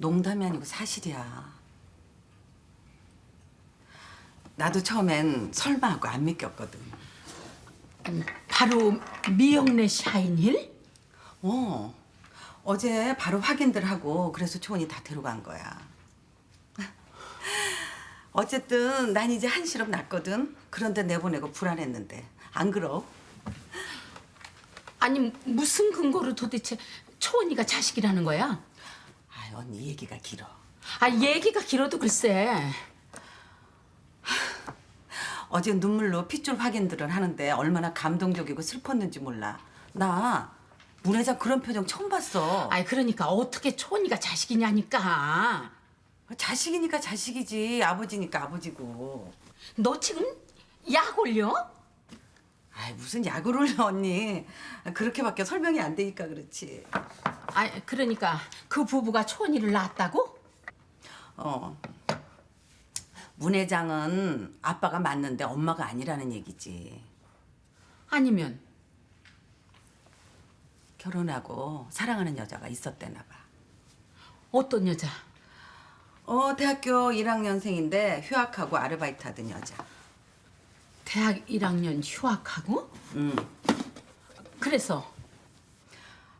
농담이 아니고 사실이야. 나도 처음엔 설마하고 안 믿겼거든. 바로 미영래 샤인힐? 어. 어제 바로 확인들 하고 그래서 초원이 다 데려간 거야. 어쨌든 난 이제 한시름 났거든. 그런데 내보내고 불안했는데 안 그러? 아니 무슨 근거로 도대체 초원이가 자식이라는 거야? 아 언니 얘기가 길어. 아 얘기가 길어도 글쎄 어제 눈물로 핏줄 확인들을 하는데 얼마나 감동적이고 슬펐는지 몰라. 나 문회장 그런 표정 처음 봤어. 아이 그러니까 어떻게 초원이가 자식이냐니까 자식이니까 자식이지 아버지니까 아버지고. 너 지금 약 올려? 아이 무슨 약을 올려 언니. 그렇게밖에 설명이 안 되니까 그렇지. 아 그러니까 그 부부가 초원이를 낳았다고? 어. 문 회장은 아빠가 맞는데 엄마가 아니라는 얘기지. 아니면 결혼하고 사랑하는 여자가 있었대나 봐. 어떤 여자? 어, 대학교 1학년생인데 휴학하고 아르바이트 하던 여자. 대학 1학년 휴학하고? 응. 그래서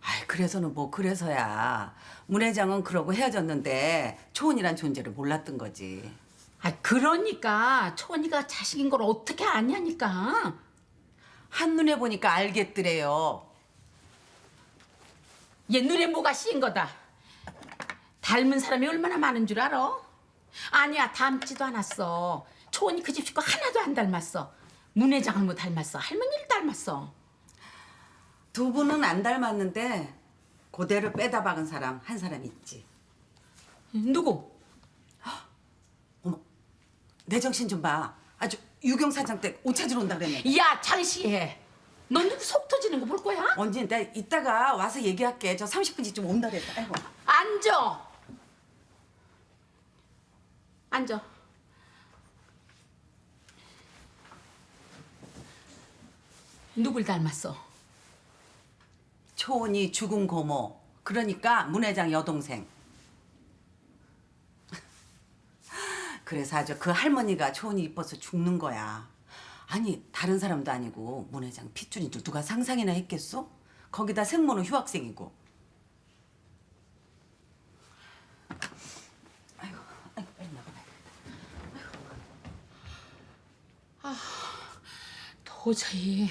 아이, 그래서는 뭐 그래서야. 문 회장은 그러고 헤어졌는데 초은이란 존재를 몰랐던 거지. 아 그러니까 초원이가 자식인 걸 어떻게 아냐니까 한눈에 보니까 알겠더래요. 얘 눈에 뭐가 씌인 거다. 닮은 사람이 얼마나 많은 줄 알아? 아니야 닮지도 않았어. 초원이 그 집 식구 하나도 안 닮았어. 문 회장을 못 닮았어. 할머니를 닮았어. 두 분은 안 닮았는데 그대로 빼다 박은 사람 한 사람 있지. 누구? 어머, 내 정신 좀 봐. 아주 유경 사장 때옷 찾으러 온다 그랬네. 야 장시해. 넌 누구 속 터지는 거 볼 거야? 언니, 나 이따가 와서 얘기할게. 저 30분 뒤쯤 온다 그랬다. 아이고. 앉아. 앉아. 누굴 닮았어? 초은이 죽은 고모. 그러니까 문 회장 여동생. 그래서 아주 그 할머니가 초은이 이뻐서 죽는 거야. 아니 다른 사람도 아니고 문 회장 핏줄인 줄 누가 상상이나 했겠어? 거기다 생모는 휴학생이고. 아이고, 아이고 빨리 나가봐. 도저히